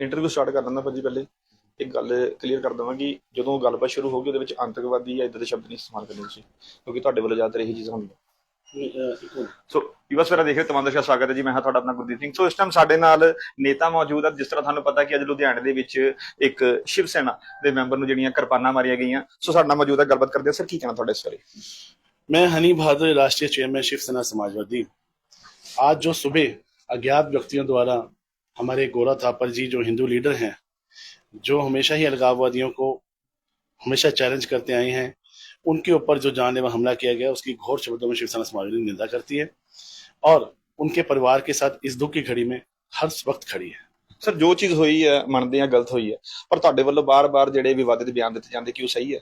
Interview start ਕਰ ਦਿੰਦਾ ਭਾਜੀ ਪਹਿਲੇ ਇੱਕ ਗੱਲ ਕਲੀਅਰ ਕਰ ਦਵਾਂ ਕਿ ਜਦੋਂ ਗੱਲਬਾਤ ਸ਼ੁਰੂ ਹੋਗੀ ਉਹਦੇ ਵਿੱਚ ਅੰਤਕਵਾਦੀ ਜਾਂ ਇਦਾਂ ਦੇ ਸ਼ਬਦ ਨਹੀਂ ਇਸਤੇਮਾਲ ਕਰਨੇ ਤੁਸੀਂ ਕਿਉਂਕਿ ਤੁਹਾਡੇ ਵੱਲੋਂ ਜ਼ਿਆਦਾਤਰ ਇਹੀ ਚੀਜ਼ਾਂ ਹੁੰਦੀਆਂ ਸੋ ਯੂਐਸ ਵੇਰਾ ਦੇਖ ਰਹੇ ਤਮਾਮ ਦਰਸ਼ਕਾਂ ਦਾ ਸਵਾਗਤ ਹੈ ਜੀ ਮੈਂ ਹਾਂ ਤੁਹਾਡਾ ਆਪਣਾ ਗੁਰਦੀਪ ਸਿੰਘ ਸੋ ਇਸ ਟਾਈਮ ਸਾਡੇ ਨਾਲ ਨੇਤਾ ਮੌਜੂਦ ਹੈ ਜਿਸ ਤਰ੍ਹਾਂ ਤੁਹਾਨੂੰ ਪਤਾ ਕਿ ਅੱਜ ਲੁਧਿਆਣੇ ਦੇ ਵਿੱਚ ਇੱਕ ਸ਼ਿਵ ਸੈਨਾ ਦੇ ਮੈਂਬਰ ਨੂੰ ਜਿਹੜੀਆਂ ਕਿਰਪਾਨਾਂ ਮਾਰੀਆਂ ਗਈਆਂ ਸੋ ਸਾਡੇ ਨਾਲ ਮੌਜੂਦ ਹੈ ਗੱਲਬਾਤ ਕਰਦੇ ਹਾਂ ਸਰ ਕੀ ਕਹਿਣਾ ਤੁਹਾਡਾ ਇਸ ਬਾਰੇ मैं हनी बहादुर राष्ट्रीय चेयरमैन शिवसेना समाजवादी आज जो सुबह अज्ञात व्यक्तियों द्वारा ہمارے گورا تھاپر جی جو ہندو لیڈر ہیں جو ہمیشہ ہی الگاوادیوں کو ہمیشہ چیلنج کرتے آئے ہیں ان کے اوپر جو جان لیوا حملہ کیا گیا اس کی گھور شبدوں میں شیو سینا سماج نے نندا کرتی ہے اور ان کے پریوار کے ساتھ اس دکھ کی گھڑی میں ہر وقت کھڑی ہے سر جو چیز ہوئی ہے ਮੰਨਦੇ ਆ گلت ہوئی ہے؟ پر ਤੁਹਾਡੇ ਵੱਲੋਂ ਬਾਰ-ਬਾਰ ਜਿਹੜੇ ਵਿਵਾਦਿਤ ਬਿਆਨ ਦਿੱਤੇ ਜਾਂਦੇ ਕਿ ਉਹ صحیح ہے؟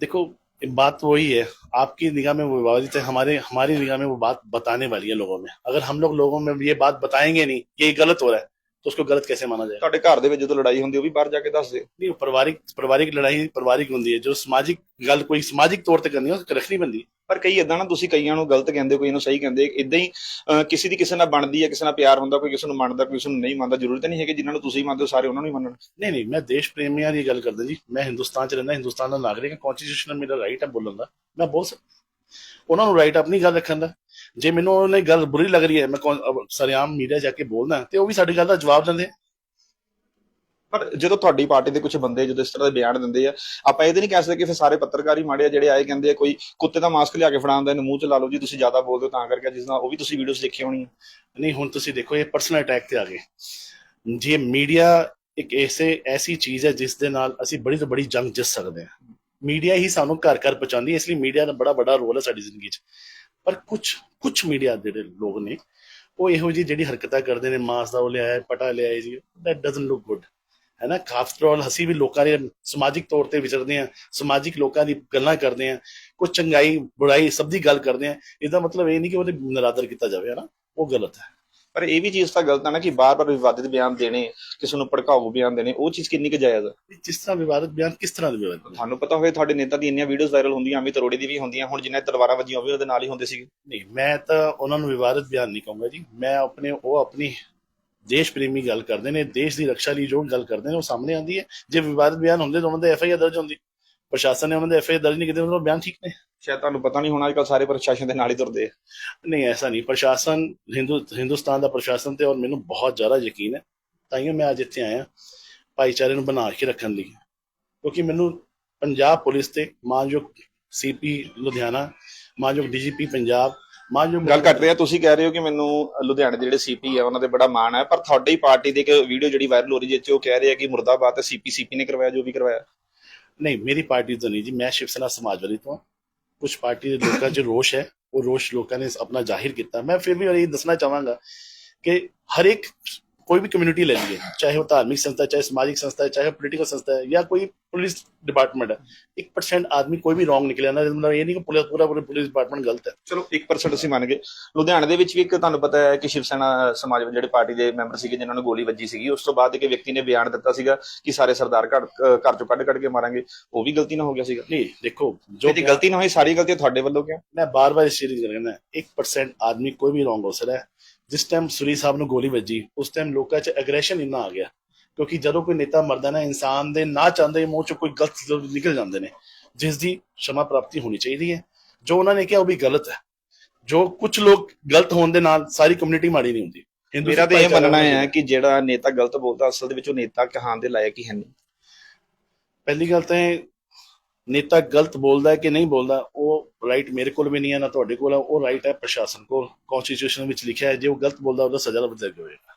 دیکھو बात वही है आपकी निगाह में वो विवादित है हमारे हमारी निगाह में वो बात बताने वाली है लोगों में अगर हम लोग लोगों में ये बात बताएंगे नहीं कि ये गलत हो रहा है तो उसको गलत कैसे माना जाएगा ਤੁਹਾਡੇ ਘਰ ਦੇ ਵਿੱਚ ਜਦੋਂ ਲੜਾਈ ਹੁੰਦੀ ਉਹ ਵੀ ਬਾਹਰ ਜਾ ਕੇ ਦੱਸਦੇ नहीं पारिवारिक पारिवारिक लड़ाई पारिवारिक होती है जो सामाजिक गल कोई सामाजिक तौर पर करनी है उसको रखनी बनती है ਪਰ ਕਈ ਇਦਾਂ ਨਾ ਤੁਸੀਂ ਕਈਆਂ ਨੂੰ ਗਲਤ ਕਹਿੰਦੇ ਕੋਈ ਨੂੰ ਸਹੀ ਕਹਿੰਦੇ ਇਦਾਂ ਹੀ ਅਹ, ਕਿਸੇ ਦੀ ਕਿਸੇ ਨਾਲ ਬਣਦੀ ਹੈ ਕਿਸੇ ਨਾਲ ਪਿਆਰ ਹੁੰਦਾ ਕੋਈ ਕਿਸੇ ਨੂੰ ਮੰਨਦਾ ਕੋਈ ਕਿਸੇ ਨੂੰ ਨਹੀਂ ਮੰਨਦਾ ਜ਼ਰੂਰੀ ਤਾਂ ਨਹੀਂ ਹੈ ਕਿ ਜਿਨ੍ਹਾਂ ਨੂੰ ਤੁਸੀਂ ਮੰਨਦੇ ਹੋ ਸਾਰੇ ਉਹਨਾਂ ਨੂੰ ਹੀ ਮੰਨਣ नहीं नहीं मैं देश प्रेमियां ਦੀ ਗੱਲ ਕਰਦਾ ਜੀ ਮੈਂ ਹਿੰਦੁਸਤਾਨ ਚ ਰਹਿੰਦਾ ਹਿੰਦੁਸਤਾਨ ਦਾ ਨਾਗਰਿਕ ਹਾਂ ਕਨਸਟੀਟਿਊਸ਼ਨਲ ਮੇਰਾ ਰਾਈਟ ਹੈ ਬੋਲਣ ਦਾ ਮੈਂ ਬੋਲ ਸਕਦਾ ਉਹਨਾਂ ਨੂੰ ਰਾਈਟ ਆਪਣੀ ਗੱਲ ਰੱਖਣ ਦਾ ਜੇ ਮੈਨੂੰ ਉਹਨੇ ਗੱਲ ਬੁਰੀ ਲੱਗ ਰਹੀ ਹੈ ਮੈਂ ਸਰੇਆਮ ਮੀਡੀਆ ਜਾ ਕੇ ਬੋਲਦਾ ਤੇ ਉਹ ਵੀ ਸਾਡੀ ਗੱਲ ਦਾ ਜਵਾਬ ਦਿੰਦੇ ਆ। ਪਰ ਜਦੋਂ ਤੁਹਾਡੀ ਪਾਰਟੀ ਦੇ ਕੁਝ ਬੰਦੇ ਜਦੋਂ ਇਸ ਤਰ੍ਹਾਂ ਦੇ ਬਿਆਨ ਦਿੰਦੇ ਆ ਆਪਾਂ ਇਹ ਤਾਂ ਨਹੀਂ ਕਹਿ ਸਕਦੇ ਕਿ ਫਿਰ ਸਾਰੇ ਪੱਤਰਕਾਰ ਹੀ ਮਾੜੇ ਆ ਜਿਹੜੇ ਆਏ ਕਹਿੰਦੇ ਆ ਕੋਈ ਕੁੱਤੇ ਦਾ ਮਾਸਕ ਲਿਆ ਕੇ ਫੜਾਉਂਦਾ ਇਹਨੂੰ ਮੂੰਹ ਚ ਲਾ ਲਓ ਜੀ ਤੁਸੀਂ ਜ਼ਿਆਦਾ ਬੋਲਦੇ ਹੋ ਤਾਂ ਕਰਕੇ ਜਿਸ ਨਾਲ ਉਹ ਵੀ ਤੁਸੀਂ ਵੀਡੀਓਜ਼ ਦੇਖੀ ਹੋਣੀ ਨਹੀਂ ਹੁਣ ਤੁਸੀਂ ਦੇਖੋ ਇਹ ਪਰਸਨਲ ਅਟੈਕ ਤੇ ਆ ਗਏ। ਜੇ ਮੀਡੀਆ ਇੱਕ ਐਸੇ ਐਸੀ ਚੀਜ਼ ਹੈ ਜਿਸ ਦੇ ਨਾਲ ਅਸੀਂ ਬੜੀ ਤੋਂ ਬੜੀ ਜੰਗ ਜਿੱਤ ਸਕਦੇ ਹਾਂ। ਮੀਡੀਆ ਹੀ ਸਾਨੂੰ ਘਰ ਘਰ ਪਹੁੰਚਾਉਂਦੀ ਹੈ ਇਸ ਲਈ ਮੀਡੀਆ ਦਾ ਬੜਾ ਵੱਡਾ ਰੋਲ ਹੈ ਸਾਡੀ ਜ਼ਿੰਦਗੀ 'ਚ। ਪਰ ਕੁਝ ਕੁਝ ਮੀਡੀਆ ਦੇ ਲੋਕ ਨੇ, ਉਹ ਇਹੋ ਜਿਹੀ ਜਿਹੜੀ ਹਰਕਤਾਂ ਕਰਦੇ ਨੇ, ਮਾਸ ਦਾ ਉਹ ਲਿਆਇਆ ਪਟਾ ਲਿਆਇਆ ਜੀ ਦੈਟ ਡਸਨਟ ਲੁੱਕ ਗੁੱਡ ਹੈ ਨਾ? ਆਫਟਰ ਆਲ ਅਸੀਂ ਵੀ ਲੋਕਾਂ ਦੇ ਸਮਾਜਿਕ ਤੌਰ ਤੇ ਵਿਚਰਦੇ ਆ ਸਮਾਜਿਕ ਲੋਕਾਂ ਦੀ ਗੱਲਾਂ ਕਰਦੇ ਆ ਕੁਝ ਚੰਗਾਈ, ਬੁਰਾਈ ਸਭ ਦੀ ਗੱਲ ਕਰਦੇ ਆ ਇਹਦਾ ਮਤਲਬ ਇਹ ਨਹੀਂ ਕਿ ਉਹਦੇ ਨਰਾਦਰ ਕੀਤਾ ਜਾਵੇ, ਹੈ ਨਾ? ਉਹ ਗਲਤ ਹੈ। ਪਰ ਇਹ ਵੀ ਚੀਜ਼ ਤਾਂ ਗਲਤ ਹੈ ਨਾ ਕਿ ਬਾਰ-ਬਾਰ ਵਿਵਾਦਿਤ ਬਿਆਨ ਦੇਣੇ ਕਿਸੇ ਨੂੰ ਭੜਕਾਊ ਬਿਆਨ ਦੇਣੇ ਉਹ ਚੀਜ਼ ਕਿੰਨੀ ਕੁ ਜਾਇਜ਼ ਹੈ ਜਿਸ ਤਰ੍ਹਾਂ ਵਿਵਾਦਤ ਬਿਆਨ ਕਿਸ ਤਰ੍ਹਾਂ ਦੇ ਵਿਵਾਦ ਬਿਆਨ? ਤੁਹਾਨੂੰ ਪਤਾ ਹੋਵੇ ਤੁਹਾਡੇ ਨੇਤਾ ਦੀ ਇੰਨੀਆਂ ਵੀਡੀਓਜ਼ ਵਾਇਰਲ ਹੁੰਦੀਆਂ ਅਮਿਤ ਅਰੋੜੇ ਦੀ ਵੀ ਹੁੰਦੀਆਂ ਹੁਣ ਜਿਨ੍ਹਾਂ ਦੀ ਤਲਵਾਰਾਂ ਵੱਜੀਆਂ ਉਹ ਵੀ ਉਹਦੇ ਨਾਲ ਹੀ ਹੁੰਦੇ ਸੀਗੇ। ਨਹੀਂ ਮੈਂ ਤਾਂ ਉਹਨਾਂ ਨੂੰ ਵਿਵਾਦਤ ਬਿਆਨ ਨਹੀਂ ਕਹੂੰਗਾ ਜੀ। ਮੈਂ ਆਪਣੇ ਉਹ ਆਪਣੀ ਦੇਸ਼ ਪ੍ਰੇਮੀ ਗੱਲ ਕਰਦੇ ਨੇ ਦੇਸ਼ ਦੀ ਰੱਖਿਆ ਲਈ ਜੋ ਗੱਲ ਕਰਦੇ ਨੇ ਉਹ ਸਾਹਮਣੇ ਆਉਂਦੀ ਹੈ। ਜੇ ਵਿਵਾਦਤ ਬਿਆਨ ਹੁੰਦੇ ਤਾਂ ਉਹਨਾਂ ਦੇ ਐਫ ਆਈ ਆਰ ਦਰਜ ਹੁੰਦੀ। ਪ੍ਰਸ਼ਾਸਨ ਨੇ ਉਹਨਾਂ ਦੇ ਐਫ ਆਈ ਆਰ ਦਰਜ ਨਹੀਂ ਕੀਤੇ ਉਹਨਾਂ ਦੇ ਬਿਆਨ ਠੀਕ ਨੇ। ਸ਼ਾਇਦ ਤੁਹਾਨੂੰ ਪਤਾ ਨਹੀਂ ਹੋਣਾ ਅੱਜਕੱਲ ਸਾਰੇ ਪ੍ਰਸ਼ਾਸਨ ਦੇ ਨਾਲ ਹੀ ਤੁਰਦੇ ਆ। ਨਹੀਂ ਐਸਾ ਨਹੀਂ। ਪ੍ਰਸ਼ਾਸਨ ਹਿੰਦੂ ਹਿੰਦੁਸਤਾਨ ਦਾ ਪ੍ਰਸ਼ਾਸਨ ਤੇ ਔਰ ਮੈਨੂੰ ਬਹੁਤ ਜ਼ਿਆਦਾ ਯਕੀਨ ਹੈ। ਤਾਈਓ ਮੈਂ ਅੱਜ ਇੱਥੇ ਆਇਆ ਭਾਈਚਾਰੇ ਨੂੰ ਬਣਾ ਕੇ ਰੱਖਣ ਲਈ। ਕਿਉਂਕਿ ਮੈਨੂੰ ਪੰਜਾਬ ਪੁਲਿਸ ਤੇ ਮਾਨਯੋਗ ਸੀਪੀ ਲੁਧਿਆਣਾ ਮਾਨਯੋਗ ਡੀਜੀਪੀ ਪੰਜਾਬ ਮਾਨਯੋਗ ਗੱਲ ਕਰ ਰਹੇ ਆ ਤੁਸੀਂ ਕਹਿ ਰਹੇ ਹੋ ਕਿ ਮੈਨੂੰ ਲੁਧਿਆਣੇ ਦੇ ਜਿਹੜੇ ਸੀਪੀ ਆ ਉਹਨਾਂ ਦੇ ਬੜਾ ਮਾਣ ਹੈ ਪਰ ਤੁਹਾਡੀ ਪਾਰਟੀ ਦੀ ਇੱਕ ਵੀਡੀਓ ਜਿਹੜੀ ਵਾਇਰਲ ਹੋ ਰਹੀ 'ਚ ਉਹ ਕਹਿ ਰਹੇ ਆ ਕਿ ਮੁਰਦਾਬਾਦ ਤੇ ਸੀਪੀ ਸੀਪੀ ਨੇ ਕਰਵਾਇਆ ਜੋ ਵੀ ਕਰਵਾਇਆ। ਨਹੀਂ ਮੇਰੀ ਪਾਰਟੀ ਤੋਂ ਨਹੀਂ ਜੀ ਮੈਂ ਸ਼ਿਵ ਸੈਨਾ ਸਮਾਜਵਾਦੀ ਤੋਂ ਕੁਝ ਪਾਰਟੀ ਦੇ ਲੋਕਾਂ 'ਚ ਰੋਸ਼ ਹੈ, ਉਹ ਰੋਸ਼ ਲੋਕਾਂ ਨੇ ਆਪਣਾ ਜ਼ਾਹਿਰ ਕੀਤਾ। ਮੈਂ ਫਿਰ ਵੀ ਇਹ ਦੱਸਣਾ ਚਾਹਾਂਗਾ ਕਿ ਹਰ ਇੱਕ ਕੋਈ ਵੀ ਕਮਿਊਨਿਟੀ ਲੈ ਲਈਏ ਚਾਹੇ ਉਹ ਧਾਰਮਿਕ ਸੰਸਥਾ ਚਾਹੇ ਸਮਾਜਿਕ ਸੰਸਥਾ ਚਾਹੇ ਪੋਲੀਟੀਕਲ ਸੰਸਥਾ ਹੈ ਜਾਂ ਕੋਈ ਪੁਲਿਸ ਡਿਪਾਰਟਮੈਂਟ ਹੈ 1% ਆਦਮੀ ਕੋਈ ਵੀ ਰੋਂਗ ਨਿਕਲਿਆ ਨਾ ਮਤਲਬ ਇਹ ਨਹੀਂ ਕਿ ਪੁਲਿਸ ਪੂਰਾ ਪੂਰਾ ਪੁਲਿਸ ਡਿਪਾਰਟਮੈਂਟ ਗਲਤ ਹੈ ਚਲੋ 1% ਅਸੀਂ ਮੰਨ ਗਏ ਲੁਧਿਆਣੇ ਦੇ ਵਿੱਚ ਵੀ ਇੱਕ ਤੁਹਾਨੂੰ ਪਤਾ ਹੈ ਕਿ ਸ਼ਿਵ ਸੈਨਾ ਸਮਾਜ ਵਿੱਚ ਜਿਹੜੇ ਪਾਰਟੀ ਦੇ ਮੈਂਬਰ ਸੀਗੇ ਜਿਨ੍ਹਾਂ ਨੂੰ ਗੋਲੀ ਵੱਜੀ ਸੀਗੀ ਉਸ ਤੋਂ ਬਾਅਦ ਇੱਕ ਵਿਅਕਤੀ ਨੇ ਬਿਆਨ ਦਿੱਤਾ ਸੀਗਾ ਕਿ ਸਾਰੇ ਸਰਦਾਰ ਘਰ ਘਰ ਚੋਂ ਕੱਢ ਕੱਢ ਕੇ ਮਾਰਾਂਗੇ ਉਹ ਵੀ ਗਲਤੀ ਨਾਲ ਹੋ ਗਿਆ ਸੀਗਾ ਨਹੀਂ ਦੇਖੋ ਜੋ ਜੀ ਗਲਤੀ ਨਾ ਹੋਈ ਸਾਰੀ ਗਲਤੀ ਤੁਹਾਡੇ ਵੱਲੋਂ ਕਿਉਂ ਮੈਂ ਬਾਰ-ਬਾਰ ਇਸ ਚੀਜ਼ ਕਹਿੰਦਾ 1% ਆਦਮੀ ਕੋਈ ਵੀ ਰੋਂਗ ਹੋ ਹੈ ਜਿਸ ਟਾਈਮ ਸੁਰੀ ਸਾਹਿਬ ਨੂੰ ਗੋਲੀ ਵੱਜੀ ਉਸ ਟਾਈਮ ਲੋਕਾਂ 'ਚ ਐਗਰੈਸ਼ਨ ਇੰਨਾ ਆ ਗਿਆ ਕਿਉਂਕਿ ਜਦੋਂ ਕੋਈ ਨੇਤਾ ਮਰਦਾ ਨਾ ਇਨਸਾਨ ਦੇ ਨਾ ਚਾਹੁੰਦੇ ਮੂੰਹ 'ਚ ਕੋਈ ਗਲਤ ਲਫ਼ਜ਼ ਨਿਕਲ ਜਾਂਦੇ ਨੇ ਜਿਸ ਦੀ ਸ਼ਮਾ ਪ੍ਰਾਪਤੀ ਹੋਣੀ ਚਾਹੀਦੀ ਹੈ। ਜੋ ਉਹਨਾਂ ਨੇ ਕਿਹਾ ਉਹ ਵੀ ਗਲਤ ਹੈ। ਜੋ ਕੁਝ ਲੋਕ ਗਲਤ ਹੋਣ ਦੇ ਨਾਲ ਸਾਰੀ ਕਮਿਊਨਿਟੀ ਮਾੜੀ ਨਹੀਂ ਹੁੰਦੀ। ਮੇਰਾ ਤਾਂ ਇਹ ਮੰਨਣਾ ਹੈ ਕਿ ਜਿਹੜਾ ਨੇਤਾ ਗਲਤ ਬੋਲਦਾ ਅਸਲ ਦੇ ਵਿੱਚ ਉਹ ਨੇਤਾ ਕਹਾਣ ਦੇ ਲਾਇਕ ਹੀ ਹੈ ਨਹੀਂ। ਪਹਿਲੀ ਗੱਲ ਤਾਂ ਨੇਤਾ ਗਲਤ ਬੋਲਦਾ ਹੈ ਕਿ ਨਹੀਂ ਬੋਲਦਾ, ਉਹ ਰਾਈਟ ਮੇਰੇ ਕੋਲ ਵੀ ਨਹੀਂ ਹੈ, ਨਾ ਤੁਹਾਡੇ ਕੋਲ ਹੈ, ਉਹ ਰਾਈਟ ਹੈ ਪ੍ਰਸ਼ਾਸਨ ਕੋਲ ਕਨਸਟੀਟਿਊਸ਼ਨ ਵਿੱਚ ਲਿਖਿਆ ਹੈ, ਜੇ ਉਹ ਗਲਤ ਬੋਲਦਾ, ਉਹਦਾ ਸਜ਼ਾ ਲੱਗ ਹੋਏਗਾ।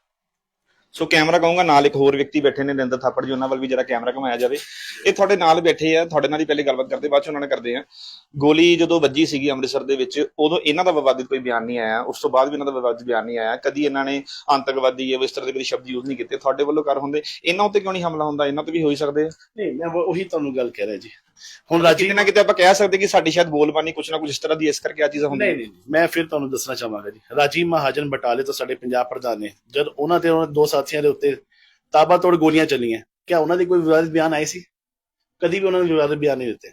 ਸੋ ਕੈਮਰਾ ਕਹੂੰਗਾ ਨਾਲ ਇੱਕ ਹੋਰ ਵਿਅਕਤੀ ਬੈਠੇ ਨੇ ਨਿੰਦਰ ਥਾਪੜ ਜੀ ਉਹਨਾਂ ਵੱਲ ਵੀ ਜਰਾ ਕੈਮਰਾ ਘੁਮਾਇਆ ਜਾਵੇ। ਇਹ ਤੁਹਾਡੇ ਨਾਲ ਬੈਠੇ ਆ ਤੁਹਾਡੇ ਨਾਲ ਹੀ ਪਹਿਲੇ ਗੱਲਬਾਤ ਕਰਦੇ ਬਾਅਦ ਚ ਉਹਨਾਂ ਨਾਲ ਕਰਦੇ ਆ। ਗੋਲੀ ਜਦੋਂ ਵੱਜੀ ਸੀਗੀ ਅੰਮ੍ਰਿਤਸਰ ਦੇ ਵਿੱਚ ਉਦੋਂ ਇਹਨਾਂ ਦਾ ਵਿਵਾਦਿਤ ਕੋਈ ਬਿਆਨ ਨਹੀਂ ਆਇਆ ਉਸ ਤੋਂ ਬਾਅਦ ਵੀ ਇਹਨਾਂ ਦਾ ਵਿਵਾਦਿਤ ਬਿਆਨ ਨਹੀਂ ਆਇਆ। ਕਦੀ ਇਹਨਾਂ ਨੇ ਆਤੰਕਵਾਦੀ ਜਾਂ ਇਸ ਤਰ੍ਹਾਂ ਦੇ ਕਦੀ ਸ਼ਬਦ ਯੂਜ਼ ਨਹੀਂ ਕੀਤੇ। ਤੁਹਾਡੇ ਵੱਲੋਂ ਕਰ ਹੁੰਦੇ ਇਹਨਾਂ ਉੱਤੇ ਕਿਉਂ ਨਹੀਂ ਹਮਲਾ ਹੁੰਦਾ? ਇਹਨਾਂ ਤੇ ਵੀ ਹੋ ਹੀ ਸਕਦੇ ਆ? ਨਹੀਂ ਮੈਂ ਉਹ- ਤੁਹਾਨੂੰ ਗੱਲ ਕਹਿ ਰਿਹਾ ਜੀ। ਹੁਣ ਕਿਤੇ ਰਾਜੀ ਨਾ ਕਿਤੇ ਆਪਾਂ ਕਹਿ ਸਕਦੇ ਕਿ ਸਾਡੀ ਸ਼ਾਇਦ ਬੋਲਬਾਨੀ ਕੁਛ ਨਾ ਕੁਛ ਇਸ ਤਰ੍ਹਾਂ ਦੀ ਇਸ ਕਰਕੇ ਆ ਚੀਜ਼ਾਂ ਹੁੰਦੀਆਂ। ਨਹੀਂ ਨਹੀਂ ਮੈਂ ਫਿਰ ਤੁਹਾਨੂੰ ਦੱਸਣਾ ਚਾਹਾਂਗਾ ਜੀ। ਰਾਜੀਵ ਮਹਾਜਨ ਬਟਾਲੇ ਤੋਂ ਸਾਡੇ ਪੰਜਾਬ ਪ੍ਰਧਾਨ ਨੇ। ਜਦ ਉਹਨਾਂ ਤੇ ਉਹਨਾਂ ਦੇ ਦੋ ਸਾਥੀਆਂ ਦੇ ਉੱਤੇ ਤਾਬਾਤੋੜ ਗੋਲੀਆਂ ਚੱਲੀਆਂ। ਕਿਆ ਉਹਨਾਂ ਦੀ ਕੋਈ ਵਿਵਾਦਿਤ ਬਿਆਨ ਆਏ ਸੀ? ਕਦੀ ਵੀ ਉਹਨਾਂ ਨੇ ਵਿਵਾਦਿਤ ਬਿਆਨ ਨਹੀਂ ਦਿੱਤੇ।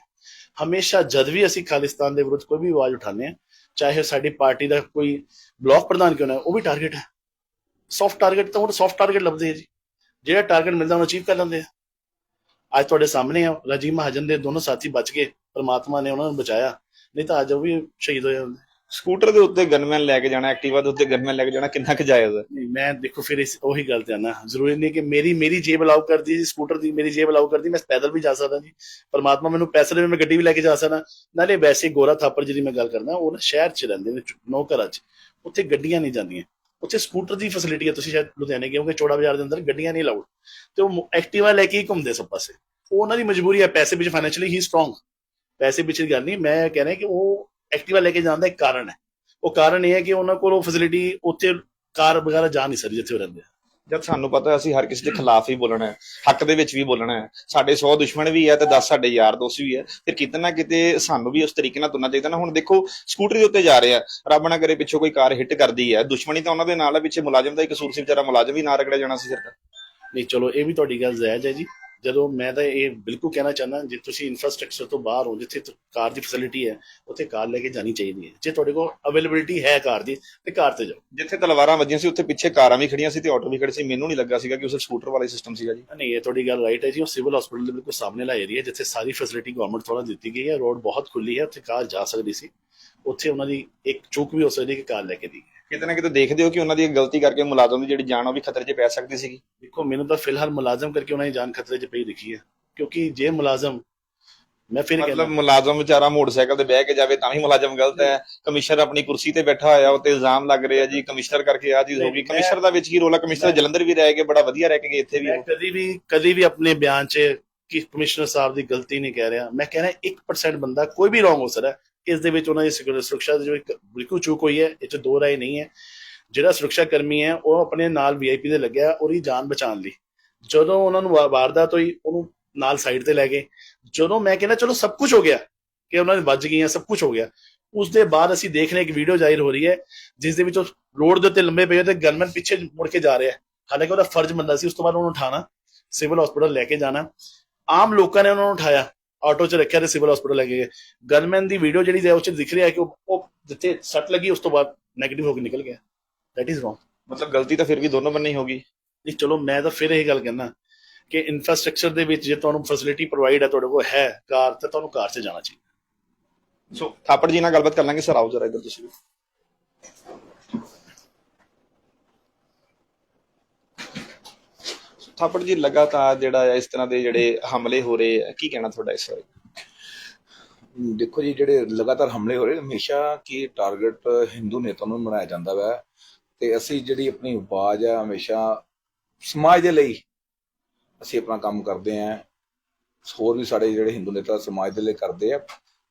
ਹਮੇਸ਼ਾ ਜਦ ਵੀ ਅਸੀਂ ਖਾਲਿਸਤਾਨ ਦੇ ਵਿਰੁੱਧ ਕੋਈ ਵੀ ਆਵਾਜ਼ ਉਠਾਉਂਦੇ ਹਾਂ, ਚਾਹੇ ਸਾਡੀ ਪਾਰਟੀ ਦਾ ਕੋਈ ਬਲਾਕ ਪ੍ਰਧਾਨ ਕਿਉਂ ਨਾ ਉਹ ਵੀ ਟਾਰਗੇਟ ਹੈ। ਸੌਫਟ ਟਾਰਗੇਟ ਤਾਂ ਉਹ ਸੌਫਟ ਟਾਰਗੇਟ ਲੱਭਦੇ ਹੈ ਜੀ। ਜਿਹੜਾ ਟਾਰਗੇਟ ਮਿਲਦਾ ਉਹਨੂੰ ਅਚੀਵ ਕਰ ਲੈਂਦੇ ਆ। ਅੱਜ ਤੁਹਾਡੇ ਸਾਹਮਣੇ ਆ, ਰਾਜੀਵ ਮਹਾਜਨ ਦੇ ਦੋਨੋਂ ਸਾਥੀ ਬਚ ਗਏ, ਪ੍ਰਮਾਤਮਾ ਨੇ ਉਹਨਾਂ ਨੂੰ ਬਚਾਇਆ, ਨਹੀਂ ਤਾਂ ਅੱਜ ਉਹ ਵੀ ਸ਼ਹੀਦ ਹੋ ਹੁੰਦੇ ਸਕੂਟਰ ਦੇ ਉੱਤੇ ਗਨਮੈਨ ਲੈ ਕੇ ਜਾਣਾ, ਐਕਟਿਵਾ ਦੇ ਉੱਤੇ ਗਨਮੈਨ ਲੈ ਕੇ ਜਾਣਾ, ਕਿੰਨਾ ਕੁ ਜਾਇਜ਼ ਹੈ? ਨਹੀਂ, ਮੈਂ ਦੇਖੋ ਫਿਰ ਇਸ ਉਹੀ ਗੱਲ ਤੇ ਆਣਾ ਜ਼ਰੂਰੀ ਨਹੀਂ ਕਿ ਮੇਰੀ ਮੇਰੀ ਜੇਬ ਅਲਾਉ ਕਰਦੀ ਜੀ ਸਕੂਟਰ ਦੀ ਮੇਰੀ ਜੇਬ ਅਲਾਉ ਕਰਦੀ, ਮੈਂ ਪੈਦਲ ਵੀ ਜਾ ਸਕਦਾ ਜੀ। ਪਰਮਾਤਮਾ ਮੈਨੂੰ ਪੈਸੇ ਦੇਵੇ, ਮੈਂ ਗੱਡੀ ਵੀ ਲੈ ਕੇ ਜਾ ਸਕਦਾ। ਨਾਲੇ ਵੈਸੇ ਗੋਰਾ ਥਾਪਰ ਜਿਹਦੀ ਮੈਂ ਗੱਲ ਕਰਦਾ, ਉਹ ਨਾ ਸ਼ਹਿਰ 'ਚ ਰਹਿੰਦੇ ਨੇ ਨੌ ਘਰਾਂ 'ਚ। ਉੱਥੇ ਗੱਡੀਆਂ ਨਹੀਂ ਜਾਂਦੀਆਂ। ਉੱਥੇ ਸਕੂਟਰ ਦੀ ਫੈਸਿਲਿਟੀ ਹੈ, ਤੁਸੀਂ ਸ਼ਾਇਦ ਲੁਧਿਆਣੇ ਗਏ ਹੋਗੇ, ਚੋੜਾ ਬਾਜ਼ਾਰ ਦੇ ਅੰਦਰ ਗੱਡੀਆਂ ਨਹੀਂ ਲਾਉਡ ਤੇ ਉਹ ਐਕਟਿਵਾ ਲੈ ਕੇ ਹੀ ਘੁੰਮਦੇ ਸਭ ਪਾਸੇ। ਉਹ ਉਹਨਾਂ ਦੀ ਮਜਬੂਰੀ ਹੈ, ਪੈਸੇ ਵਿੱਚ ਫਾਈਨੈਂਸ਼ੀਅਲੀ ਹੀ ਸਟਰੋਂਗ ਪੈਸੇ ਪਿੱਛੇ ਗੱਲ ਨਹੀਂ, ਮੈਂ ਕਹਿ ਰਿਹਾ ਕਿ ਉਹ ਐਕਟਿਵਾ ਲੈ ਕੇ ਜਾਣ ਦਾ ਇੱਕ ਕਾਰਨ ਹੈ। ਉਹ ਕਾਰਨ ਇਹ ਹੈ ਕਿ ਉਹਨਾਂ ਕੋਲ ਉਹ ਫੈਸਿਲਿਟੀ ਉੱਥੇ ਕਾਰ ਵਗੈਰਾ ਜਾ ਨਹੀਂ ਸਕਦੀ ਜਿੱਥੇ ਉਹ ਰਹਿੰਦੇ ਆ। ਜਦ ਸਾਨੂੰ ਪਤਾ ਅਸੀਂ ਹਰ ਕਿਸੇ ਦੇ ਖਿਲਾਫ ਹੀ ਬੋਲਣਾ ਹੈ ਹੱਕ ਦੇ ਵਿੱਚ ਵੀ ਬੋਲਣਾ ਹੈ। ਸਾਡੇ 100 ਦੁਸ਼ਮਣ ਵੀ ਹੈ ਤੇ 10 ਸਾਡੇ ਯਾਰ ਦੋਸਤ ਵੀ ਹੈ। ਫਿਰ ਕਿਤੇ ਨਾ ਕਿਤੇ ਸਾਨੂੰ ਵੀ ਉਸ ਤਰੀਕੇ ਨਾਲ ਤੁਰਨਾ ਚਾਹੀਦਾ ਨਾ। ਹੁਣ ਦੇਖੋ ਸਕੂਟਰ ਦੇ ਉੱਤੇ ਜਾ ਰਹੇ ਆ। ਰੱਬ ਨਾ ਕਰੇ ਪਿੱਛੋਂ ਕੋਈ ਕਾਰ ਹਿੱਟ ਕਰਦੀ ਹੈ। ਦੁਸ਼ਮਣੀ ਤਾਂ ਉਹਨਾਂ ਦੇ ਨਾਲ ਹੈ ਪਿੱਛੇ ਮੁਲਾਜ਼ਮ ਦਾ ਹੀ ਕਸੂਰ ਸੀ ਵਿਚਾਰਾ ਮੁਲਾਜ਼ਮ ਵੀ ਨਾ ਰਗੜਿਆ ਜਾਣਾ ਸੀ ਫਿਰ ਤਾਂ ਨਹੀਂ ਚਲੋ ਇਹ ਵੀ ਤੁਹਾਡੀ ਗੱਲ ਜਾਇਜ਼ ਹੈ ਜੀ। ਜਦੋਂ ਮੈਂ ਤਾਂ ਇਹ ਬਿਲਕੁਲ ਕਹਿਣਾ ਚਾਹੁੰਦਾ ਜੇ ਤੁਸੀਂ ਇਨਫਰਾਸਟ੍ਰਕਚਰ ਤੋਂ ਬਾਹਰ ਹੋ ਜਿੱਥੇ ਕਾਰ ਦੀ ਫੈਸਿਲਿਟੀ ਹੈ ਉੱਥੇ ਕਾਰ ਲੈ ਕੇ ਜਾਣੀ ਚਾਹੀਦੀ ਹੈ। ਜੇ ਤੁਹਾਡੇ ਕੋਲ ਅਵੇਲੇਬਿਲਿਟੀ ਹੈ ਕਾਰ ਦੀ ਤੇ ਕਾਰ ਤੇ ਜਾਓ। ਜਿੱਥੇ ਤਲਵਾਰਾਂ ਵੱਜੀਆਂ ਸੀ ਉੱਥੇ ਪਿੱਛੇ ਕਾਰਾਂ ਵੀ ਖੜੀਆਂ ਸੀ ਤੇ ਆਟੋ ਵੀ ਖੜੇ ਸੀ। ਮੈਨੂੰ ਨਹੀਂ ਲੱਗਾ ਸੀਗਾ ਕਿ ਉਸ ਸਕੂਟਰ ਵਾਲਾ ਸਿਸਟਮ ਸੀਗਾ ਜੀ। ਨਹੀਂ ਇਹ ਤੁਹਾਡੀ ਗੱਲ ਰਾਈਟ ਹੈ ਜੀ। ਉਹ ਸਿਵਲ ਹਸਪੀਟਲ ਦੇ ਬਿਲਕੁਲ ਸਾਹਮਣੇ ਲਾ ਏਰੀਆ ਜਿੱਥੇ ਸਾਰੀ ਫੈਸਿਲਿਟੀ ਗਵਰਨਮੈਂਟ ਥੋੜਾ ਦਿੱਤੀ ਗਈ ਹੈ। ਰੋਡ ਬਹੁਤ ਖੁੱਲੀ ਹੈ ਉੱਥੇ ਕਾਰ ਜਾ ਸਕਦੀ ਸੀ। ਉੱਥੇ ਉਹਨਾਂ ਦੀ ਇੱਕ ਚੁੱਕ ਵੀ ਹੋ ਸਕਦੀ ਕਿ ਕਾਰ ਲੈ ਕੇ ਦੀ ਕਿਤੇ ਨਾ ਕਿਤੇ ਦੇਖਦੇ ਹੋ ਕਿ ਉਹਨਾਂ ਦੀ ਇੱਕ ਗਲਤੀ ਕਰਕੇ ਮੁਲਾਜ਼ਮ ਦੀ ਜਿਹੜੀ ਜਾਨ ਉਹ ਵੀ ਖਤਰੇ 'ਚ ਪੈ ਸਕਦੀ ਸੀਗੀ? ਦੇਖੋ ਮੈਨੂੰ ਤਾਂ ਫਿਲਹਾਲ ਮੁਲਾਜ਼ਮ ਕਰਕੇ ਉਹਨਾਂ ਦੀ ਜਾਨ ਖਤਰੇ 'ਚ ਪਈ ਦਿਖੀ ਹੈ। ਕਿਉਂਕਿ ਜੇ ਮੁਲਾਜ਼ਮ ਮੈਂ ਫਿਰ ਕਹਿੰਦਾ ਮਤਲਬ ਮੁਲਾਜ਼ਮ ਵਿਚਾਰਾ ਮੋਟਰਸਾਈਕਲ ਤੇ ਬਹਿ ਕੇ ਜਾਵੇ ਤਾਂ ਵੀ ਮੁਲਾਜ਼ਮ ਗਲਤ ਹੈ। ਕਮਿਸ਼ਨਰ ਆਪਣੀ ਕੁਰਸੀ ਤੇ ਬੈਠਾ ਹੋਇਆ ਉੱਤੇ ਇਲਜ਼ਾਮ ਲੱਗ ਰਿਹਾ ਜੀ ਕਮਿਸ਼ਨਰ ਕਰਕੇ ਆ ਚੀਜ਼ ਹੋ ਗਈ। ਕਮਿਸ਼ਨਰ ਦਾ ਵਿੱਚ ਕੀ ਰੋਲ ਹੈ ਕਮਿਸ਼ਨਰ ਜਲੰਧਰ ਵੀ ਰਹਿ ਕੇ ਬੜਾ ਵਧੀਆ ਰਹਿ ਕੇ ਗਏ ਇੱਥੇ ਵੀ ਉਹ। ਕਦੀ ਵੀ ਕਦੀ ਵੀ ਆਪਣੇ ਬਿਆਨ 'ਚ ਕਿ ਕਮਿਸ਼ਨਰ ਸਾਹਿਬ ਦੀ ਗਲਤੀ ਨਹੀਂ ਕਹਿ ਰਿਹਾ। ਮੈਂ ਕਹਿ ਰਿਹਾ 1% ਬੰਦਾ ਕੋਈ ਵੀ ਰੋਂਗ ਹੋ ਸਕਦਾ। ਹੈ। ਇਸ ਦੇ ਵਿੱਚ ਉਹਨਾਂ ਦੀ ਸੁਰੱਖਿਆ ਦੀ ਜੋ ਬਿਲਕੁਲ ਚੂਕ ਹੋਈ ਹੈ, ਇਹ 'ਚ ਦੋ ਰਾਏ ਨਹੀਂ ਹੈ। ਜਿਹੜਾ ਸੁਰੱਖਿਆ ਕਰਮੀ ਹੈ, ਉਹ ਆਪਣੇ ਨਾਲ ਵੀਆਈਪੀ ਦੇ ਲੱਗਿਆ ਉਹਦੀ ਜਾਨ ਬਚਾਉਣ ਲਈ। ਜਦੋਂ ਉਹਨਾਂ ਨੂੰ ਵਾਰਦਾਤ ਹੋਈ, ਉਹਨੂੰ ਨਾਲ ਸਾਈਡ ਤੇ ਲੈ ਗਏ। ਜਦੋਂ ਮੈਂ ਕਹਿੰਦਾ, ਚਲੋ ਸਭ ਕੁਝ ਹੋ ਗਿਆ ਕਿ ਉਹਨਾਂ ਨੇ ਵੱਜ ਗਈਆਂ, ਸਭ ਕੁਝ ਹੋ ਗਿਆ। ਉਸ ਦੇ ਬਾਅਦ ਅਸੀਂ ਦੇਖ ਰਹੇ ਇੱਕ ਵੀਡੀਓ ਜ਼ਾਹਿਰ ਹੋ ਰਹੀ ਹੈ, ਜਿਸ ਦੇ ਵਿੱਚ ਉਹ ਰੋਡ ਦੇ ਉੱਤੇ ਲੰਬੇ ਪਏ ਤੇ ਗਨਮੈਨ ਪਿੱਛੇ ਮੁੜ ਕੇ ਜਾ ਰਿਹਾ ਹੈ। ਹਾਲਾਂਕਿ ਉਹਦਾ ਫਰਜ਼ ਬੰਦਾ ਸੀ, ਉਸ ਤੋਂ ਬਾਅਦ ਉਹਨੂੰ ਉਠਾਣਾ ਸਿਵਲ ਹਸਪੀਟਲ ਲੈ ਕੇ ਜਾਣਾ। ਆਮ ਲੋਕਾਂ ਨੇ ਉਹਨਾਂ ਨੂੰ ਉਠਾਇਆ। ਆਟੋ 'ਚ ਰੱਖਿਆ ਤੇ ਸਿਵਲ ਹਸਪੀਟਲ ਲੈ ਕੇ ਗਏ। ਗਨਮੈਨ ਦੀ ਵੀਡੀਓ ਜਿਹੜੀ ਹੈ ਉਸ 'ਚ ਦਿਖ ਰਿਹਾ ਹੈ ਕਿ ਉਹ ਜਿੱਥੇ ਸੱਟ ਲੱਗੀ ਉਸ ਤੋਂ ਬਾਅਦ 네ਗੇਟਿਵ ਹੋ ਕੇ ਨਿਕਲ ਗਿਆ। ਦੈਟ ਇਜ਼ ਰੋਂਗ ਮਤਲਬ ਗਲਤੀ ਤਾਂ ਫਿਰ ਵੀ ਦੋਨੋਂ ਬੰਨੇ ਹੀ ਹੋਗੀ ਨਹੀਂ ਚਲੋ ਮੈਂ ਤਾਂ ਫਿਰ ਇਹ ਗੱਲ ਕਹਿੰਦਾ ਕਿ ਇਨਫਰਾਸਟ੍ਰਕਚਰ ਦੇ ਵਿੱਚ ਜੇ ਤੁਹਾਨੂੰ ਫੈਸਿਲਿਟੀ ਪ੍ਰੋਵਾਈਡ ਹੈ ਤੁਹਾਡੇ ਕੋਲ ਹੈ ਕਾਰ ਤੇ ਤੁਹਾਨੂੰ ਕਾਰ 'ਚ ਜਾਣਾ ਚਾਹੀਦਾ। ਸੋ ਥਾਪੜ ਜੀ ਨਾਲ ਗੱਲਬਾਤ ਕਰ ਲਾਂਗੇ। ਸਰ ਆਓ ਜਰਾ ਇੱਧਰ ਤੁਸੀਂ ਥਾਪੜ ਜੀ, ਲਗਾਤਾਰ ਜਿਹੜਾ ਇਸ ਤਰ੍ਹਾਂ ਦੇ ਜਿਹੜੇ ਹਮਲੇ ਹੋ ਰਹੇ ਆ, ਕੀ ਕਹਿਣਾ ਤੁਹਾਡਾ ਇਸ ਬਾਰੇ? ਦੇਖੋ ਜੀ, ਜਿਹੜੇ ਲਗਾਤਾਰ ਹਮਲੇ ਹੋ ਰਹੇ, ਹਮੇਸ਼ਾ ਕੀ ਟਾਰਗੇਟ ਹਿੰਦੂ ਨੇਤਾ ਨੂੰ ਬਣਾਇਆ ਜਾਂਦਾ ਵਾ ਤੇ ਅਸੀਂ ਜਿਹੜੀ ਆਪਣੀ ਆਵਾਜ਼ ਹੈ ਹਮੇਸ਼ਾ ਸਮਾਜ ਦੇ ਲਈ ਅਸੀਂ ਆਪਣਾ ਕੰਮ ਕਰਦੇ ਆਂ। ਹੋਰ ਵੀ ਸਾਡੇ ਜਿਹੜੇ ਹਿੰਦੂ ਨੇਤਾ ਸਮਾਜ ਦੇ ਲਈ ਕਰਦੇ ਆ।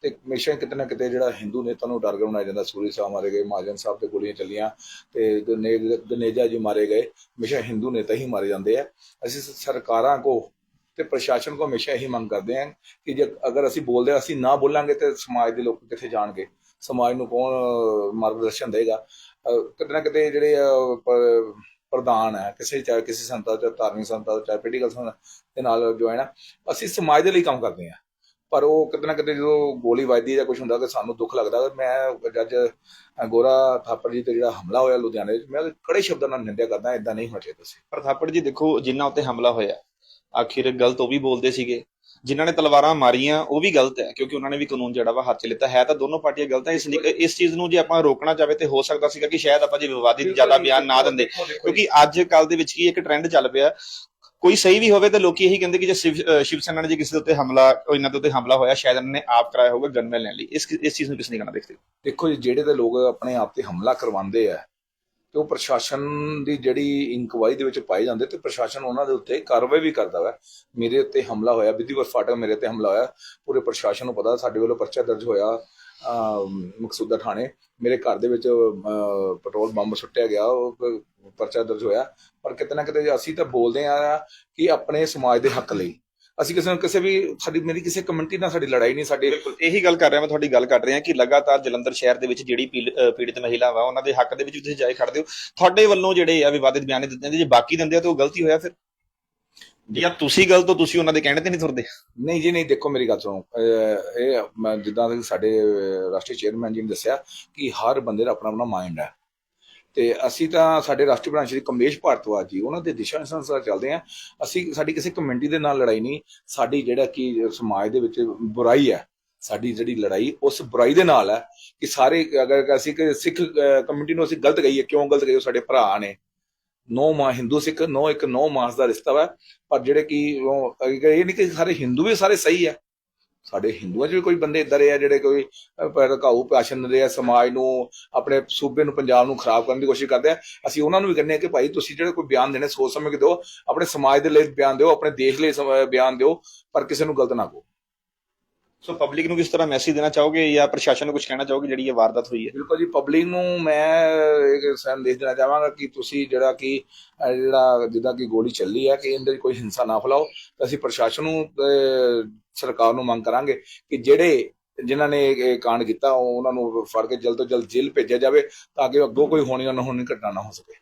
ਤੇ ਹਮੇਸ਼ਾ ਕਿਤੇ ਨਾ ਕਿਤੇ ਜਿਹੜਾ ਹਿੰਦੂ ਨੇਤਾ ਨੂੰ ਟਾਰਗੇਟ ਬਣਾਇਆ ਜਾਂਦਾ ਸੂਰੀ ਸਾਹਿਬ ਮਾਰੇ ਗਏ ਮਹਾਜਨ ਸਾਹਿਬ ਤੇ ਗੋਲੀਆਂ ਚੱਲੀਆਂ ਤੇ ਗਨੇ- ਗਨੇਜਾ ਜੀ ਮਾਰੇ ਗਏ ਹਮੇਸ਼ਾ ਹਿੰਦੂ ਨੇਤਾ ਹੀ ਮਾਰੇ ਜਾਂਦੇ ਆ। ਅਸੀਂ ਸਰਕਾਰਾਂ ਕੋ ਤੇ ਪ੍ਰਸ਼ਾਸਨ ਕੋ ਹਮੇਸ਼ਾ ਇਹੀ ਮੰਗ ਕਰਦੇ ਹਾਂ ਕਿ ਜੇ ਅਗਰ ਅਸੀਂ ਬੋਲਦੇ ਹਾਂ, ਅਸੀਂ ਨਾ ਬੋਲਾਂਗੇ ਤੇ ਸਮਾਜ ਦੇ ਲੋਕ ਕਿੱਥੇ ਜਾਣਗੇ? ਸਮਾਜ ਨੂੰ ਕੌਣ ਅਹ, ਮਾਰਗਦਰਸ਼ਨ ਦੇਗਾ? ਕਿਤੇ ਨਾ ਕਿਤੇ ਜਿਹੜੇ ਪ੍ਰਧਾਨ ਹੈ ਕਿਸੇ ਚਾਹੇ ਕਿਸੇ ਸੰਸਥਾ ਚਾਹੇ ਧਾਰਮਿਕ ਸੰਸਥਾ ਚਾਹੇ ਪੋਲੀਟੀਕਲ ਸੰਸਥਾ ਦੇ ਨਾਲ ਜੁਆਇਨ ਹੈ ਅਸੀਂ ਸਮਾਜ ਦੇ ਲਈ ਕੰਮ ਕਰਦੇ ਹਾਂ ਪਰ ਉਹ ਕਿਤੇ ਨਾ ਕਿਤੇ ਜਦੋਂ ਗੋਲੀ ਵੱਜਦੀ ਜਾਂ ਕੁਝ ਹੁੰਦਾ ਕਿ ਸਾਨੂੰ ਦੁੱਖ ਲੱਗਦਾ। ਮੈਂ ਜੱਜ ਗੋਰਾ ਥਾਪੜ ਜੀ ਤੇ ਜਿਹੜਾ ਹਮਲਾ ਹੋਇਆ ਲੁਧਿਆਣੇ ਵਿੱਚ ਮੈਂ ਕੜੇ ਸ਼ਬਦਾਂ ਨਾਲ ਨਿੰਦਿਆ ਕਰਦਾ ਇਦਾਂ ਨਹੀਂ ਹੋਣਾ ਚਾਹੀਦਾ ਸੀ। ਪਰ ਥਾਪੜ ਜੀ ਦੇਖੋ ਜਿਨ੍ਹਾਂ ਉੱਤੇ ਹਮਲਾ ਹੋਇਆ ਆਖਿਰ ਗਲਤ ਉਹ ਵੀ ਬੋਲਦੇ ਸੀਗੇ। ਜਿਨ੍ਹਾਂ ਨੇ ਤਲਵਾਰਾਂ ਮਾਰੀਆਂ ਉਹ ਵੀ ਗਲਤ ਹੈ ਕਿਉਂਕਿ ਉਹਨਾਂ ਨੇ ਵੀ ਕਾਨੂੰਨ ਜਿਹੜਾ ਵਾ ਹੱਥ 'ਚ ਲਿੱਤਾ। ਹੈ ਤਾਂ ਦੋਨੋਂ ਪਾਰਟੀਆਂ ਗਲਤ ਹੈ। ਇਸ ਲਈ ਇਸ ਚੀਜ਼ ਨੂੰ ਜੇ ਆਪਾਂ ਰੋਕਣਾ ਚਾਹਵੇ ਤੇ ਹੋ ਸਕਦਾ ਸੀਗਾ ਕਿ ਸ਼ਾਇਦ ਆਪਾਂ ਜੇ ਵਿਵਾਦਿਤ ਜ਼ਿਆਦਾ ਬਿਆਨ ਨਾ ਦਿੰਦੇ। ਕਿਉਂਕਿ ਅੱਜ ਕੱਲ ਦੇ ਵਿੱਚ ਕੀ ਇੱਕ ਟ੍ਰੈਂਡ ਚੱਲ ਪਿਆ ਕੋਈ ਸਹੀ ਵੀ ਹੋਵੇ ਤਾਂ ਲੋਕੀ ਇਹੀ ਕਹਿੰਦੇ ਕਿ ਜੇ ਸ਼ਿਵ ਸੈਨਾ ਨੇ ਜੇ ਕਿਸੇ ਦੇ ਉੱਤੇ ਹਮਲਾ ਇਹਨਾਂ ਦੇ ਉੱਤੇ ਹਮਲਾ ਹੋਇਆ, ਸ਼ਾਇਦ ਇਹਨਾਂ ਨੇ ਆਪ ਕਰਾਇਆ ਹੋਊਗਾ ਗਨਮੈਨ ਲੈਣ ਲਈ। ਇਸ ਇਸ ਚੀਜ਼ ਨੂੰ ਕਿਸ ਨਹੀਂ ਕਰਨਾ ਦੇਖਦੇ ਦੇਖੋ ਜਿਹੜੇ ਤੇ ਲੋਕ ਆਪਣੇ ਆਪ ਤੇ ਹਮਲਾ ਕਰਵਾਉਂਦੇ ਆ, ਤੇ ਉਹ ਪ੍ਰਸ਼ਾਸਨ ਦੀ ਜਿਹੜੀ ਇਨਕੁਆਇਰੀ ਦੇ ਵਿੱਚ ਪਾਏ ਜਾਂਦੇ ਤੇ ਪ੍ਰਸ਼ਾਸਨ ਉਹਨਾਂ ਦੇ ਉੱਤੇ ਕਾਰਵਾਈ ਵੀ ਕਰਦਾ ਵਾ। ਮੇਰੇ ਉੱਤੇ ਹਮਲਾ ਹੋਇਆ ਵਿਧੀਵਤ ਫਾਟਕ ਮੇਰੇ ਤੇ ਹਮਲਾ ਹੋਇਆ, ਪੂਰੇ ਪ੍ਰਸ਼ਾਸਨ ਨੂੰ ਪਤਾ, ਸਾਡੇ ਵੱਲੋਂ ਪਰਚਾ ਦਰਜ ਹੋਇਆ ਮਕਸੂਦਾ ਥਾਣੇ। ਮੇਰੇ ਘਰ ਦੇ ਵਿੱਚ ਪੈਟਰੋਲ ਬੰਬ ਸੁੱਟਿਆ ਗਿਆ, ਉਹ ਪਰਚਾ ਦਰਜ ਹੋਇਆ। ਪਰ ਕਿਤੇ ਨਾ ਕਿਤੇ ਅਸੀਂ ਤਾਂ ਬੋਲਦੇ ਆ ਕਿ ਆਪਣੇ ਸਮਾਜ ਦੇ ਹੱਕ ਲਈ। ਅਸੀਂ ਕਿਸੇ ਨੂੰ ਕਿਸੇ ਵੀ, ਸਾਡੀ, ਮੇਰੀ ਕਿਸੇ ਕਮਿਊਨਿਟੀ ਨਾਲ ਸਾਡੀ ਲੜਾਈ ਨਹੀਂ, ਸਾਡੇ ਬਿਲਕੁਲ, ਇਹੀ ਗੱਲ ਕਰ ਰਿਹਾ ਮੈਂ, ਤੁਹਾਡੀ ਗੱਲ ਕਰ ਰਿਹਾ ਕਿ ਲਗਾਤਾਰ ਜਲੰਧਰ ਸ਼ਹਿਰ ਦੇ ਵਿੱਚ ਜਿਹੜੀ ਪੀਲ- ਪੀੜਿਤ ਮਹਿਲਾ ਵਾ ਉਹਨਾਂ ਦੇ ਹੱਕ ਦੇ ਵਿੱਚ ਤੁਸੀਂ ਜਾਇ ਖੜਦੇ ਹੋ। ਤੁਹਾਡੇ ਵੱਲੋਂ ਜਿਹੜੇ ਆ ਵਿਵਾਦਿਤ ਬਿਆਨ ਦਿੱਤੇ ਜਾਂਦੇ, ਜੇ ਬਾਕੀ ਦਿੰਦੇ ਆ ਤਾਂ ਉਹ ਗਲਤੀ ਹੋਇਆ ਫਿਰ? ਜਾਂ ਤੁਸੀਂ ਗਲਤ ਹੋ ਤੁਸੀਂ ਉਹਨਾਂ ਦੇ ਕਹਿਣੇ ਤੇ ਨਹੀਂ ਤੁਰਦੇ? ਨਹੀਂ ਜੀ ਨਹੀਂ ਦੇਖੋ ਮੇਰੀ ਗੱਲ ਸੁਣੋ। ਅਹ ਇਹ ਮੈਂ ਜਿੱਦਾਂ ਕਿ ਸਾਡੇ ਅਹ, ਰਾਸ਼ਟਰੀ ਚੇਅਰਮੈਨ ਜੀ ਨੇ ਦੱਸਿਆ ਕਿ ਹਰ ਬੰਦੇ ਦਾ ਆਪਣਾ ਆਪਣਾ ਮਾਈਂਡ ਹੈ। ਤੇ ਅਸੀਂ ਤਾਂ ਸਾਡੇ ਰਾਸ਼ਟਰੀ ਪ੍ਰਧਾਨ ਸ਼੍ਰੀ ਕਮਲੇਸ਼ ਭਾਰਤਵਾਜ ਜੀ ਉਹਨਾਂ ਦੇ ਦਿਸ਼ਾ ਨਿਰਦੇਸ਼ਾਂ ਅਨੁਸਾਰ ਚੱਲਦੇ ਹਾਂ। ਅਸੀਂ ਸਾਡੀ ਕਿਸੇ ਕਮਿਊਨਿਟੀ ਦੇ ਨਾਲ ਲੜਾਈ ਨਹੀਂ ਸਾਡੀ ਜਿਹੜਾ ਕਿ ਸਮਾਜ ਦੇ ਵਿੱਚ ਬੁਰਾਈ ਹੈ ਸਾਡੀ ਜਿਹੜੀ ਲੜਾਈ ਉਸ ਬੁਰਾਈ ਦੇ ਨਾਲ ਹੈ ਕਿ ਸਾਰੇ ਅਗਰ ਅਸੀਂ ਕਿ ਸਿੱਖ ਕਮਿਊਨਿਟੀ ਨੂੰ ਅਸੀਂ ਗਲਤ ਕਹੀਏ ਕਿਉਂ ਗਲਤ ਕਹੀਏ ਉਹ ਸਾਡੇ ਭਰਾ ਨੇ। ਨੌ ਮਾਂ ਹਿੰਦੂ ਸਿੱਖ, ਨੌ ਇੱਕ, ਨੌ ਮਾਸ ਦਾ ਰਿਸ਼ਤਾ ਵਾ ਪਰ ਜਿਹੜੇ ਕਿ ਇਹ ਨਹੀਂ ਕਿ ਸਾਰੇ ਹਿੰਦੂ ਵੀ ਸਾਰੇ ਸਹੀ ਆ ਸਾਡੇ ਹਿੰਦੂਆਂ 'ਚ ਵੀ ਕੋਈ ਬੰਦੇ ਇਦਾਂ ਰਹੇ ਆ, ਜਿਹੜੇ ਕੋਈ ਭੜਕਾਊ ਭਾਸ਼ਣ ਦਿੰਦੇ ਆ, ਸਮਾਜ ਨੂੰ, ਆਪਣੇ ਸੂਬੇ ਨੂੰ, ਪੰਜਾਬ ਨੂੰ ਖਰਾਬ ਕਰਨ ਦੀ ਕੋਸ਼ਿਸ਼ ਕਰਦੇ ਆ। ਅਸੀਂ ਉਹਨਾਂ ਨੂੰ ਵੀ ਕਹਿੰਦੇ ਆ ਕਿ ਭਾਈ ਤੁਸੀਂ ਜਿਹੜੇ ਕੋਈ ਬਿਆਨ ਦੇਣੇ, ਸੋਚ ਸਮਝ ਕੇ ਦਿਓ। ਆਪਣੇ ਸਮਾਜ ਦੇ ਲਈ ਬਿਆਨ ਦਿਓ, ਆਪਣੇ ਦੇਸ਼ ਲਈ ਬਿਆਨ ਦਿਓ, ਪਰ ਕਿਸੇ ਨੂੰ ਗਲਤ ਨਾ ਕਹੋ। ਸੋ ਪਬਲਿਕ ਨੂੰ ਕਿਸ ਤਰ੍ਹਾਂ ਮੈਸੇਜ ਦੇਣਾ ਚਾਹੋਗੇ ਜਾਂ ਪ੍ਰਸ਼ਾਸਨ ਨੂੰ ਕੁਝ ਕਹਿਣਾ ਚਾਹੋਗੇ ਜਿਹੜੀ ਇਹ ਵਾਰਦਾਤ ਹੋਈ ਹੈ? ਬਿਲਕੁਲ ਜੀ ਪਬਲਿਕ ਨੂੰ ਮੈਂ ਇੱਕ ਸੰਦੇਸ਼ ਦੇਣਾ ਚਾਹਾਂਗਾ ਕਿ ਤੁਸੀਂ ਜਿਹੜਾ ਕਿ ਜਿਹੜਾ ਜਿੱਦਾਂ ਕਿ ਗੋਲੀ ਚੱਲੀ ਹੈ, ਕਿ ਇਹਦੇ 'ਚ ਕੋਈ ਹਿੰਸਾ ਨਾ ਫੈਲਾਓ। ਤਾਂ ਅਸੀਂ ਪ੍ਰਸ਼ਾਸਨ ਨੂੰ ਸਰਕਾਰ ਨੂੰ ਮੰਗ ਕਰਾਂਗੇ ਕਿ ਜਿਹੜੇ ਜਿਨ੍ਹਾਂ ਨੇ ਇਹ ਕਾਂਡ ਕੀਤਾ ਉਹਨਾਂ ਨੂੰ ਫੜ ਕੇ ਜਲਦ ਤੋਂ ਜਲਦ ਜੇਲ੍ਹ ਭੇਜਿਆ ਜਾਵੇ, ਤਾਂ ਕਿ ਅੱਗੋਂ ਕੋਈ ਹੋਣੀ ਨਾ ਹੋਣੀ ਘਟਨਾ ਨਾ ਹੋ ਸਕੇ।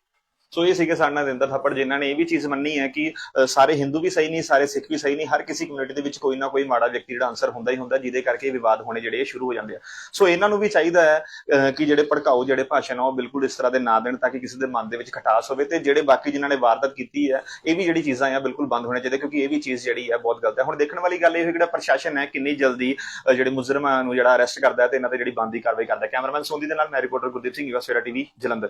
ਸੋ ਇਹ ਸੀਗੇ ਸਾਡੇ ਨਾਲ ਰਿੰਦਰ ਥਾਪੜ, ਜਿਨ੍ਹਾਂ ਨੇ ਇਹ ਵੀ ਚੀਜ਼ ਮੰਨੀ ਹੈ ਕਿ ਸਾਰੇ ਹਿੰਦੂ ਵੀ ਸਹੀ ਨਹੀਂ ਸਾਰੇ ਸਿੱਖ ਵੀ ਸਹੀ ਨਹੀਂ ਹਰ ਕਿਸੇ ਕਮਿਊਨਿਟੀ ਦੇ ਵਿੱਚ ਕੋਈ ਨਾ ਕੋਈ ਮਾੜਾ ਵਿਅਕਤੀ ਜਿਹੜਾ ਆਨਸਰ ਹੁੰਦਾ ਹੀ ਹੁੰਦਾ, ਜਿਹਦੇ ਕਰਕੇ ਵਿਵਾਦ ਹੋਣੇ ਜਿਹੜੇ ਸ਼ੁਰੂ ਹੋ ਜਾਂਦੇ ਆ। ਸੋ ਇਹਨਾਂ ਨੂੰ ਵੀ ਚਾਹੀਦਾ ਹੈ ਕਿ ਜਿਹੜੇ ਭੜਕਾਊ, ਜਿਹੜੇ ਭਾਸ਼ਣ ਆ, ਉਹ ਬਿਲਕੁਲ ਇਸ ਤਰ੍ਹਾਂ ਦੇ ਨਾ ਦੇਣ ਤਾਂ ਕਿ ਕਿਸੇ ਦੇ ਮਨ ਦੇ ਵਿੱਚ ਖਟਾਸ ਹੋਵੇ ਤੇ ਜਿਹੜੇ ਬਾਕੀ ਜਿਨ੍ਹਾਂ ਨੇ ਵਾਰਦਾਤ ਕੀਤੀ ਹੈ, ਇਹ ਵੀ ਜਿਹੜੀ ਚੀਜ਼ਾਂ ਆ ਬਿਲਕੁਲ ਬੰਦ ਹੋਣੇ ਚਾਹੀਦੇ, ਕਿਉਂਕਿ ਇਹ ਵੀ ਚੀਜ਼ ਜਿਹੜੀ ਹੈ ਬਹੁਤ ਗਲਤ ਹੈ। ਹੁਣ ਦੇਖਣ ਵਾਲੀ ਗੱਲ ਇਹ ਹੈ ਜਿਹੜਾ ਪ੍ਰਸ਼ਾਸਨ ਹੈ, ਕਿੰਨੀ ਜਲਦੀ ਜਿਹੜੇ ਮੁਜਰਮਾਂ ਨੂੰ ਜਿਹੜਾ ਅਰੈਸਟ ਕਰਦਾ ਹੈ ਤੇ ਇਹਨਾਂ ਤੇ ਜਿਹੜੀ ਬੰਦੀ ਕਾਰਵਾਈ ਕਰਦਾ ਹੈ। ਕੈਮਰਾਮੈਨ ਸੋਂਦੀ ਦੇ ਨਾਲ ਮੈਂ reporter Gurdeep Singh, US TV, Jalandhar.